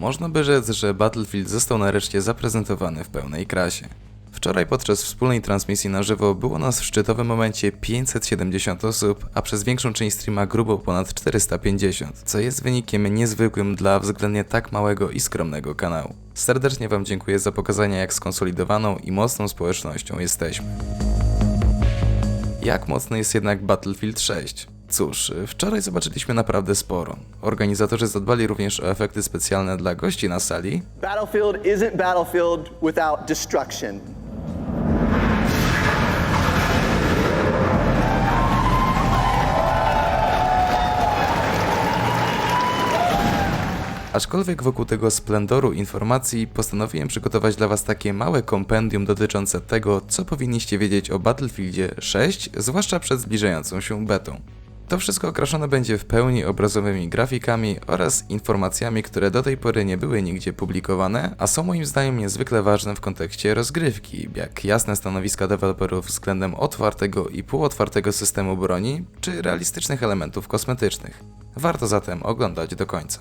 Można by rzec, że Battlefield został nareszcie zaprezentowany w pełnej krasie. Wczoraj podczas wspólnej transmisji na żywo było nas w szczytowym momencie 570 osób, a przez większą część streama grubo ponad 450, co jest wynikiem niezwykłym dla względnie tak małego i skromnego kanału. Serdecznie Wam dziękuję za pokazanie jak skonsolidowaną i mocną społecznością jesteśmy. Jak mocny jest jednak Battlefield 6? Cóż, wczoraj zobaczyliśmy naprawdę sporo. Organizatorzy zadbali również o efekty specjalne dla gości na sali, Battlefield isn't Battlefield without destruction. Aczkolwiek wokół tego splendoru informacji postanowiłem przygotować dla Was takie małe kompendium dotyczące tego, co powinniście wiedzieć o Battlefieldzie 6, zwłaszcza przed zbliżającą się betą. To wszystko okraszone będzie w pełni obrazowymi grafikami oraz informacjami, które do tej pory nie były nigdzie publikowane, a są moim zdaniem niezwykle ważne w kontekście rozgrywki, jak jasne stanowiska deweloperów względem otwartego i półotwartego systemu broni, czy realistycznych elementów kosmetycznych. Warto zatem oglądać do końca.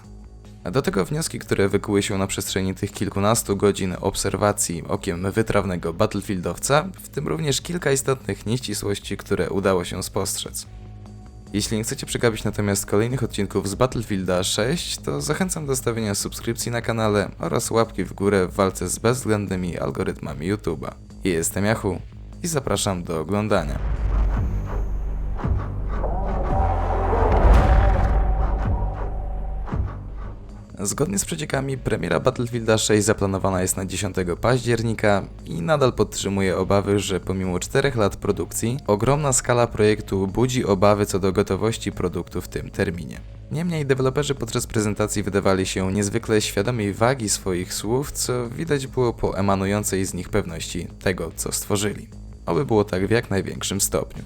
Do tego wnioski, które wykuły się na przestrzeni tych kilkunastu godzin obserwacji okiem wytrawnego battlefieldowca, w tym również kilka istotnych nieścisłości, które udało się spostrzec. Jeśli nie chcecie przegapić natomiast kolejnych odcinków z Battlefielda 6, to zachęcam do stawienia subskrypcji na kanale oraz łapki w górę w walce z bezwzględnymi algorytmami YouTube'a. Jestem Yahoo i zapraszam do oglądania. Zgodnie z przeciekami, premiera Battlefielda 6 zaplanowana jest na 10 października i nadal podtrzymuje obawy, że pomimo 4 lat produkcji, ogromna skala projektu budzi obawy co do gotowości produktu w tym terminie. Niemniej deweloperzy podczas prezentacji wydawali się niezwykle świadomi wagi swoich słów, co widać było po emanującej z nich pewności tego, co stworzyli. Oby było tak w jak największym stopniu.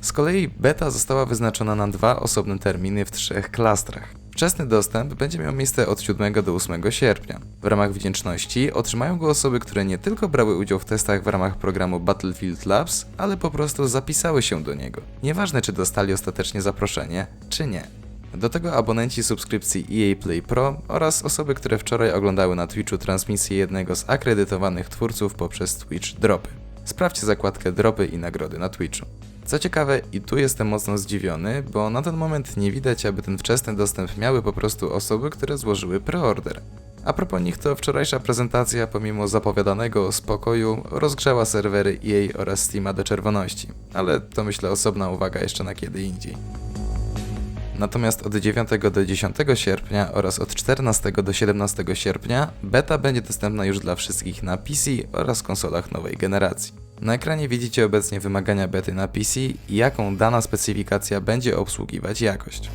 Z kolei beta została wyznaczona na dwa osobne terminy w trzech klastrach. Wczesny dostęp będzie miał miejsce od 7 do 8 sierpnia. W ramach wdzięczności otrzymają go osoby, które nie tylko brały udział w testach w ramach programu Battlefield Labs, ale po prostu zapisały się do niego. Nieważne czy dostali ostatecznie zaproszenie, czy nie. Do tego abonenci subskrypcji EA Play Pro oraz osoby, które wczoraj oglądały na Twitchu transmisję jednego z akredytowanych twórców poprzez Twitch Dropy. Sprawdźcie zakładkę Dropy i nagrody na Twitchu. Co ciekawe, i tu jestem mocno zdziwiony, bo na ten moment nie widać, aby ten wczesny dostęp miały po prostu osoby, które złożyły preorder. A propos nich, to wczorajsza prezentacja, pomimo zapowiadanego spokoju, rozgrzała serwery EA oraz Steama do czerwoności. Ale to myślę osobna uwaga jeszcze na kiedy indziej. Natomiast od 9 do 10 sierpnia oraz od 14 do 17 sierpnia beta będzie dostępna już dla wszystkich na PC oraz konsolach nowej generacji. Na ekranie widzicie obecnie wymagania bety na PC i jaką dana specyfikacja będzie obsługiwać jakość.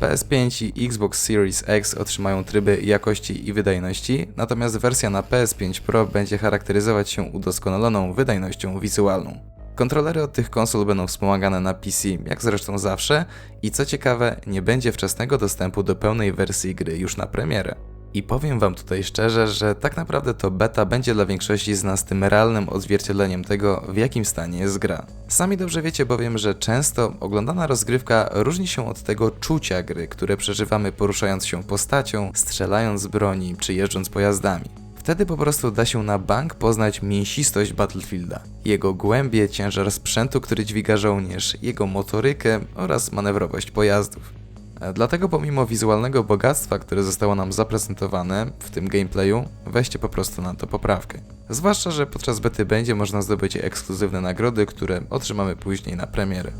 PS5 i Xbox Series X otrzymają tryby jakości i wydajności, natomiast wersja na PS5 Pro będzie charakteryzować się udoskonaloną wydajnością wizualną. Kontrolery od tych konsol będą wspomagane na PC, jak zresztą zawsze, i co ciekawe, nie będzie wczesnego dostępu do pełnej wersji gry już na premierę. I powiem Wam tutaj szczerze, że tak naprawdę to beta będzie dla większości z nas tym realnym odzwierciedleniem tego, w jakim stanie jest gra. Sami dobrze wiecie bowiem, że często oglądana rozgrywka różni się od tego czucia gry, które przeżywamy poruszając się postacią, strzelając z broni czy jeżdżąc pojazdami. Wtedy po prostu da się na bank poznać mięsistość Battlefielda, jego głębie, ciężar sprzętu, który dźwiga żołnierz, jego motorykę oraz manewrowość pojazdów. E, Dlatego pomimo wizualnego bogactwa, które zostało nam zaprezentowane w tym gameplayu, weźcie po prostu na to poprawkę. Zwłaszcza, że podczas bety będzie można zdobyć ekskluzywne nagrody, które otrzymamy później na premierę.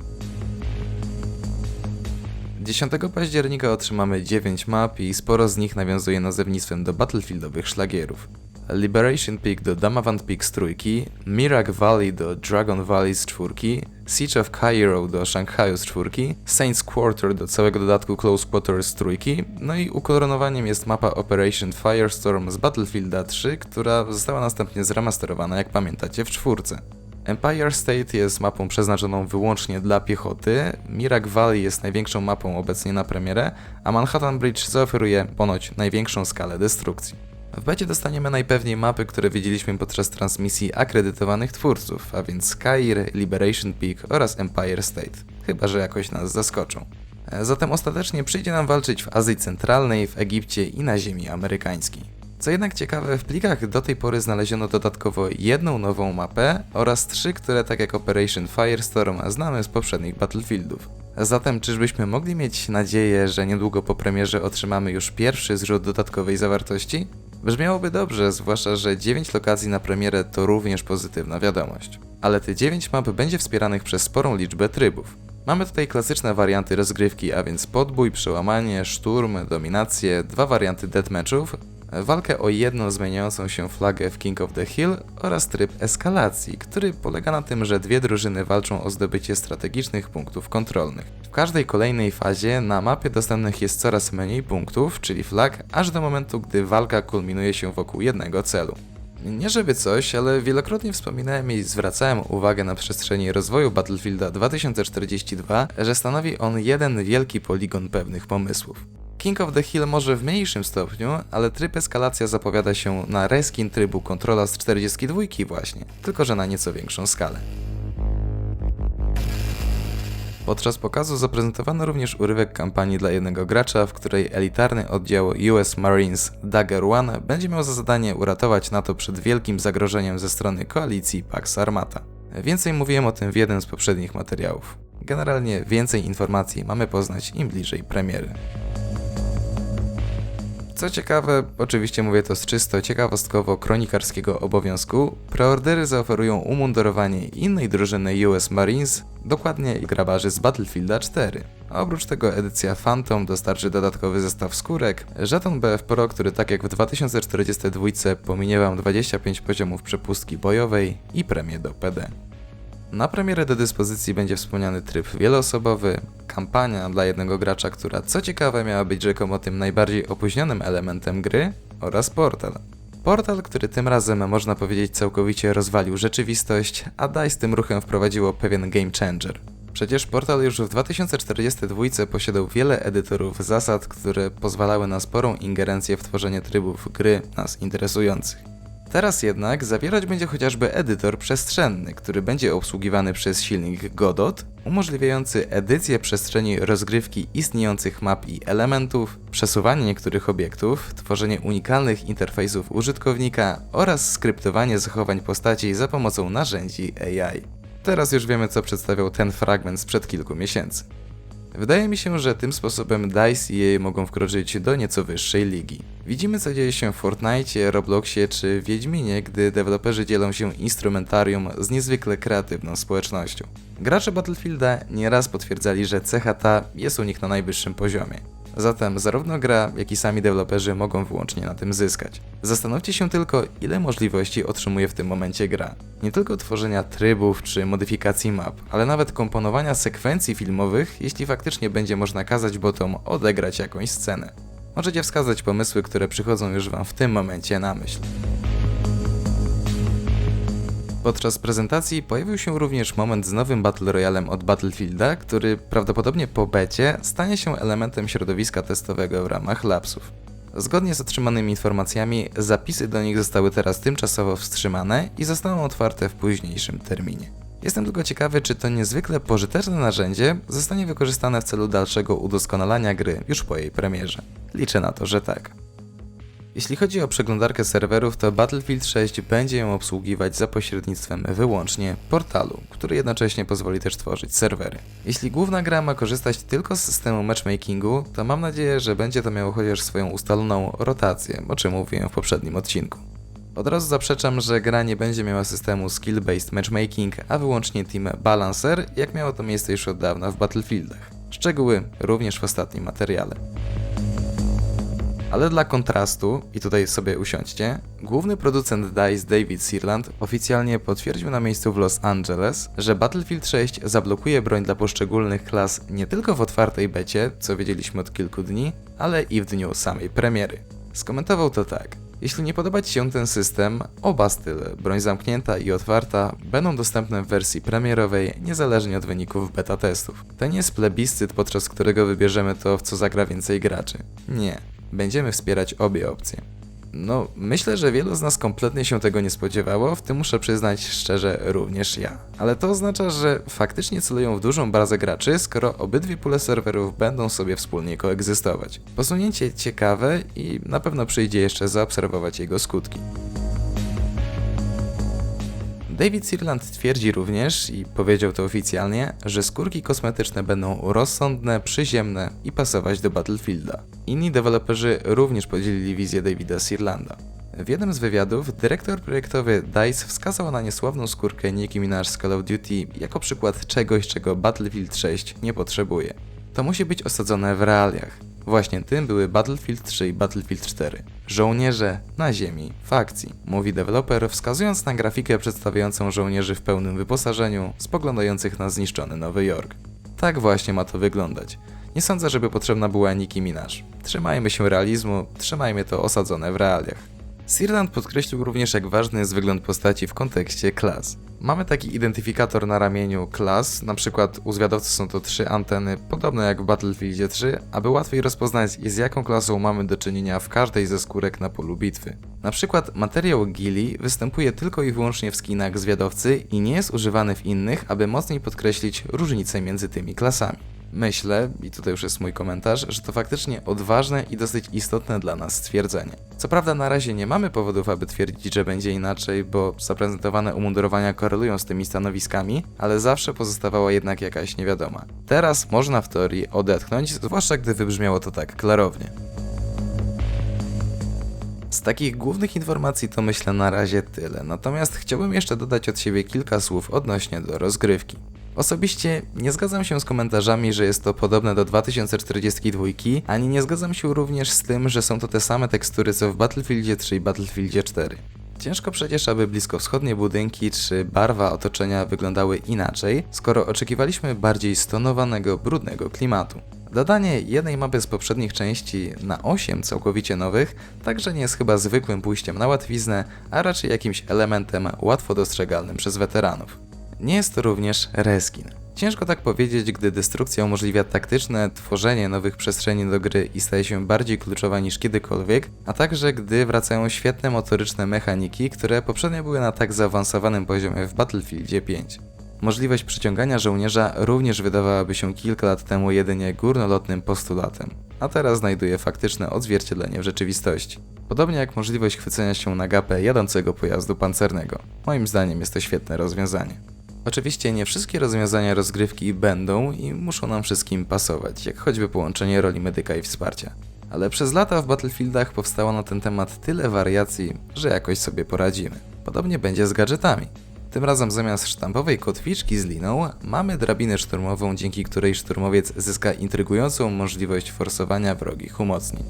10 października otrzymamy 9 map i sporo z nich nawiązuje nazewnictwem do battlefieldowych szlagierów. Liberation Peak do Damavand Peak z trójki, Mirak Valley do Dragon Valley z czwórki, Siege of Cairo do Szanghaju z czwórki, Saints Quarter do całego dodatku Close Quarters z trójki, no i ukoronowaniem jest mapa Operation Firestorm z Battlefielda 3, która została następnie zremasterowana jak pamiętacie w czwórce. Empire State jest mapą przeznaczoną wyłącznie dla piechoty, Mirak Valley jest największą mapą obecnie na premierę, a Manhattan Bridge zaoferuje ponoć największą skalę destrukcji. W becie dostaniemy najpewniej mapy, które widzieliśmy podczas transmisji akredytowanych twórców, a więc Skyr, Liberation Peak oraz Empire State. Chyba, że jakoś nas zaskoczą. E, Zatem ostatecznie przyjdzie nam walczyć w Azji Centralnej, w Egipcie i na ziemi amerykańskiej. Co jednak ciekawe, w plikach do tej pory znaleziono dodatkowo jedną nową mapę oraz trzy, które tak jak Operation Firestorm znamy z poprzednich Battlefieldów. Zatem czyżbyśmy mogli mieć nadzieję, że niedługo po premierze otrzymamy już pierwszy zrzut dodatkowej zawartości? Brzmiałoby dobrze, zwłaszcza, że 9 lokacji na premierę to również pozytywna wiadomość. Ale te 9 map będzie wspieranych przez sporą liczbę trybów. Mamy tutaj klasyczne warianty rozgrywki, a więc podbój, przełamanie, szturm, dominację, dwa warianty deathmatchów, walkę o jedną zmieniającą się flagę w King of the Hill oraz tryb eskalacji, który polega na tym, że dwie drużyny walczą o zdobycie strategicznych punktów kontrolnych. W każdej kolejnej fazie na mapie dostępnych jest coraz mniej punktów, czyli flag, aż do momentu, gdy walka kulminuje się wokół jednego celu. Nie żeby coś, ale wielokrotnie wspominałem i zwracałem uwagę na przestrzeni rozwoju Battlefielda 2042, że stanowi on jeden wielki poligon pewnych pomysłów. King of the Hill może w mniejszym stopniu, ale tryb eskalacja zapowiada się na reskin trybu kontrola z 42 właśnie, tylko że na nieco większą skalę. Podczas pokazu zaprezentowano również urywek kampanii dla jednego gracza, w której elitarny oddział US Marines Dagger One będzie miał za zadanie uratować NATO przed wielkim zagrożeniem ze strony koalicji Pax Armata. Więcej mówiłem o tym w jednym z poprzednich materiałów. Generalnie więcej informacji mamy poznać im bliżej premiery. Co ciekawe, oczywiście mówię to z czysto ciekawostkowo-kronikarskiego obowiązku, preordery zaoferują umundurowanie innej drużyny US Marines, dokładnie grabarzy z Battlefielda 4. A oprócz tego edycja Phantom dostarczy dodatkowy zestaw skórek, żeton BF Pro, który tak jak w 2042 pominie wam 25 poziomów przepustki bojowej i premię do PD. Na premierę do dyspozycji będzie wspomniany tryb wieloosobowy, kampania dla jednego gracza, która co ciekawe miała być rzekomo tym najbardziej opóźnionym elementem gry oraz portal. Portal, który tym razem można powiedzieć całkowicie rozwalił rzeczywistość, a DICE tym ruchem wprowadziło pewien game changer. Przecież portal już w 2042 posiadał wiele edytorów zasad, które pozwalały na sporą ingerencję w tworzenie trybów gry nas interesujących. Teraz jednak zawierać będzie chociażby edytor przestrzenny, który będzie obsługiwany przez silnik Godot, umożliwiający edycję przestrzeni rozgrywki istniejących map i elementów, przesuwanie niektórych obiektów, tworzenie unikalnych interfejsów użytkownika oraz skryptowanie zachowań postaci za pomocą narzędzi AI. Teraz już wiemy, co przedstawiał ten fragment sprzed kilku miesięcy. Wydaje mi się, że tym sposobem DICE i EA mogą wkroczyć do nieco wyższej ligi. Widzimy co dzieje się w Fortnite, Robloxie czy Wiedźminie, gdy deweloperzy dzielą się instrumentarium z niezwykle kreatywną społecznością. Gracze Battlefielda nieraz potwierdzali, że cecha ta jest u nich na najwyższym poziomie. Zatem zarówno gra, jak i sami deweloperzy mogą wyłącznie na tym zyskać. Zastanówcie się tylko, ile możliwości otrzymuje w tym momencie gra. Nie tylko tworzenia trybów czy modyfikacji map, ale nawet komponowania sekwencji filmowych, jeśli faktycznie będzie można kazać botom odegrać jakąś scenę. Możecie wskazać pomysły, które przychodzą już Wam w tym momencie na myśl. Podczas prezentacji pojawił się również moment z nowym Battle Royalem od Battlefielda, który prawdopodobnie po becie stanie się elementem środowiska testowego w ramach lapsów. Zgodnie z otrzymanymi informacjami, zapisy do nich zostały teraz tymczasowo wstrzymane i zostaną otwarte w późniejszym terminie. Jestem tylko ciekawy, czy to niezwykle pożyteczne narzędzie zostanie wykorzystane w celu dalszego udoskonalania gry już po jej premierze. Liczę na to, że tak. Jeśli chodzi o przeglądarkę serwerów, to Battlefield 6 będzie ją obsługiwać za pośrednictwem wyłącznie portalu, który jednocześnie pozwoli też tworzyć serwery. Jeśli główna gra ma korzystać tylko z systemu matchmakingu, to mam nadzieję, że będzie to miało chociaż swoją ustaloną rotację, o czym mówiłem w poprzednim odcinku. Od razu zaprzeczam, że gra nie będzie miała systemu skill-based matchmaking, a wyłącznie team balancer, jak miało to miejsce już od dawna w Battlefieldach. Szczegóły również w ostatnim materiale. Ale dla kontrastu, i tutaj sobie usiądźcie, główny producent DICE David Searland oficjalnie potwierdził na miejscu w Los Angeles, że Battlefield 6 zablokuje broń dla poszczególnych klas nie tylko w otwartej becie, co wiedzieliśmy od kilku dni, ale i w dniu samej premiery. Skomentował to tak. Jeśli nie podoba Ci się ten system, oba style, broń zamknięta i otwarta, będą dostępne w wersji premierowej, niezależnie od wyników beta testów. Nie jest plebiscyt, podczas którego wybierzemy to, w co zagra więcej graczy. Nie. Będziemy wspierać obie opcje. No, myślę, że wielu z nas kompletnie się tego nie spodziewało, w tym muszę przyznać szczerze również ja. Ale to oznacza, że faktycznie celują w dużą bazę graczy, skoro obydwie pule serwerów będą sobie wspólnie koegzystować. Posunięcie ciekawe i na pewno przyjdzie jeszcze zaobserwować jego skutki. David Sirland twierdzi również, i powiedział to oficjalnie, że skórki kosmetyczne będą rozsądne, przyziemne i pasować do Battlefielda. Inni deweloperzy również podzielili wizję Davida Sirlanda. W jednym z wywiadów dyrektor projektowy DICE wskazał na niesławną skórkę Nicki Minaj z Call of Duty jako przykład czegoś, czego Battlefield 6 nie potrzebuje. To musi być osadzone w realiach. Właśnie tym były Battlefield 3 i Battlefield 4. Żołnierze na ziemi, w akcji, mówi deweloper, wskazując na grafikę przedstawiającą żołnierzy w pełnym wyposażeniu, spoglądających na zniszczony Nowy Jork. Tak właśnie ma to wyglądać. Nie sądzę, żeby potrzebna była Nicki Minaj. Trzymajmy się realizmu, trzymajmy to osadzone w realiach. Sirland podkreślił również, jak ważny jest wygląd postaci w kontekście klas. Mamy taki identyfikator na ramieniu klas, na przykład u zwiadowcy są to trzy anteny, podobne jak w Battlefieldzie 3, aby łatwiej rozpoznać z jaką klasą mamy do czynienia w każdej ze skórek na polu bitwy. Na przykład materiał Gilly występuje tylko i wyłącznie w skinach zwiadowcy i nie jest używany w innych, aby mocniej podkreślić różnice między tymi klasami. Myślę, i tutaj już jest mój komentarz, że to faktycznie odważne i dosyć istotne dla nas stwierdzenie. Co prawda na razie nie mamy powodów, aby twierdzić, że będzie inaczej, bo zaprezentowane umundurowania korelują z tymi stanowiskami, ale zawsze pozostawała jednak jakaś niewiadoma. Teraz można w teorii odetchnąć, zwłaszcza gdy wybrzmiało to tak klarownie. Z takich głównych informacji to myślę na razie tyle, natomiast chciałbym jeszcze dodać od siebie kilka słów odnośnie do rozgrywki. Osobiście nie zgadzam się z komentarzami, że jest to podobne do 2042, ani nie zgadzam się również z tym, że są to te same tekstury co w Battlefieldzie 3 i Battlefieldzie 4. Ciężko przecież, aby bliskowschodnie budynki czy barwa otoczenia wyglądały inaczej, skoro oczekiwaliśmy bardziej stonowanego, brudnego klimatu. Dodanie jednej mapy z poprzednich części na 8 całkowicie nowych także nie jest chyba zwykłym pójściem na łatwiznę, a raczej jakimś elementem łatwo dostrzegalnym przez weteranów. Nie jest to również reskin. Ciężko tak powiedzieć, gdy destrukcja umożliwia taktyczne tworzenie nowych przestrzeni do gry i staje się bardziej kluczowa niż kiedykolwiek, a także gdy wracają świetne motoryczne mechaniki, które poprzednio były na tak zaawansowanym poziomie w Battlefieldzie 5. Możliwość przyciągania żołnierza również wydawałaby się kilka lat temu jedynie górnolotnym postulatem, a teraz znajduje faktyczne odzwierciedlenie w rzeczywistości. Podobnie jak możliwość chwycenia się na gapę jadącego pojazdu pancernego. Moim zdaniem jest to świetne rozwiązanie. Oczywiście nie wszystkie rozwiązania rozgrywki będą i muszą nam wszystkim pasować, jak choćby połączenie roli medyka i wsparcia. Ale przez lata w Battlefieldach powstało na ten temat tyle wariacji, że jakoś sobie poradzimy. Podobnie będzie z gadżetami. Tym razem zamiast sztampowej kotwiczki z liną, mamy drabinę szturmową, dzięki której szturmowiec zyska intrygującą możliwość forsowania wrogich umocnień.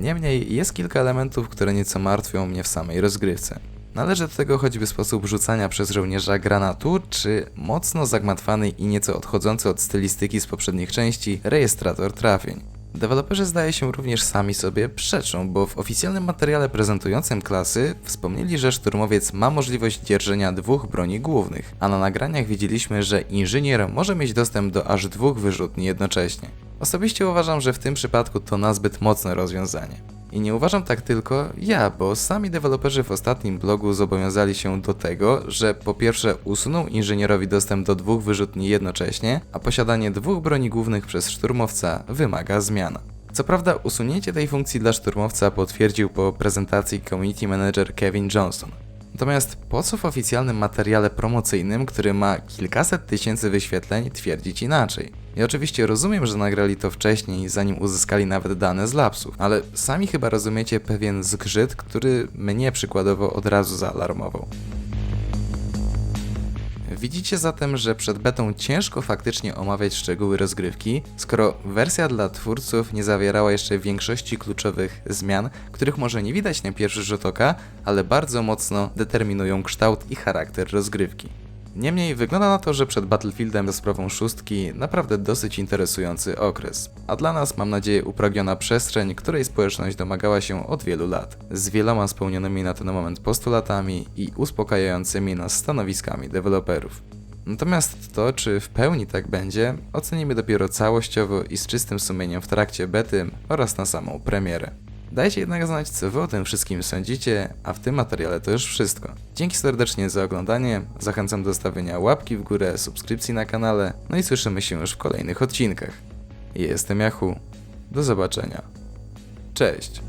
Niemniej jest kilka elementów, które nieco martwią mnie w samej rozgrywce. Należy do tego choćby sposób rzucania przez żołnierza granatu, czy mocno zagmatwany i nieco odchodzący od stylistyki z poprzednich części rejestrator trafień. Deweloperzy zdaje się również sami sobie przeczą, bo w oficjalnym materiale prezentującym klasy wspomnieli, że szturmowiec ma możliwość dzierżenia dwóch broni głównych, a na nagraniach widzieliśmy, że inżynier może mieć dostęp do aż dwóch wyrzutni jednocześnie. Osobiście uważam, że w tym przypadku to nazbyt mocne rozwiązanie. I nie uważam tak tylko ja, bo sami deweloperzy w ostatnim blogu zobowiązali się do tego, że po pierwsze usuną inżynierowi dostęp do dwóch wyrzutni jednocześnie, a posiadanie dwóch broni głównych przez szturmowca wymaga zmian. Co prawda usunięcie tej funkcji dla szturmowca potwierdził po prezentacji community manager Kevin Johnson. Natomiast po co w oficjalnym materiale promocyjnym, który ma kilkaset tysięcy wyświetleń, twierdzić inaczej? I oczywiście rozumiem, że nagrali to wcześniej, zanim uzyskali nawet dane z lapsów, ale sami chyba rozumiecie pewien zgrzyt, który mnie przykładowo od razu zaalarmował. Widzicie zatem, że przed betą ciężko faktycznie omawiać szczegóły rozgrywki, skoro wersja dla twórców nie zawierała jeszcze większości kluczowych zmian, których może nie widać na pierwszy rzut oka, ale bardzo mocno determinują kształt i charakter rozgrywki. Niemniej wygląda na to, że przed Battlefieldem za sprawą szóstki naprawdę dosyć interesujący okres. A dla nas mam nadzieję upragniona przestrzeń, której społeczność domagała się od wielu lat, z wieloma spełnionymi na ten moment postulatami i uspokajającymi nas stanowiskami deweloperów. Natomiast to, czy w pełni tak będzie, ocenimy dopiero całościowo i z czystym sumieniem w trakcie bety oraz na samą premierę. Dajcie jednak znać, co wy o tym wszystkim sądzicie, a w tym materiale to już wszystko. Dzięki serdecznie za oglądanie, zachęcam do stawienia łapki w górę, subskrypcji na kanale, no i słyszymy się już w kolejnych odcinkach. Jestem Jachu, do zobaczenia. Cześć!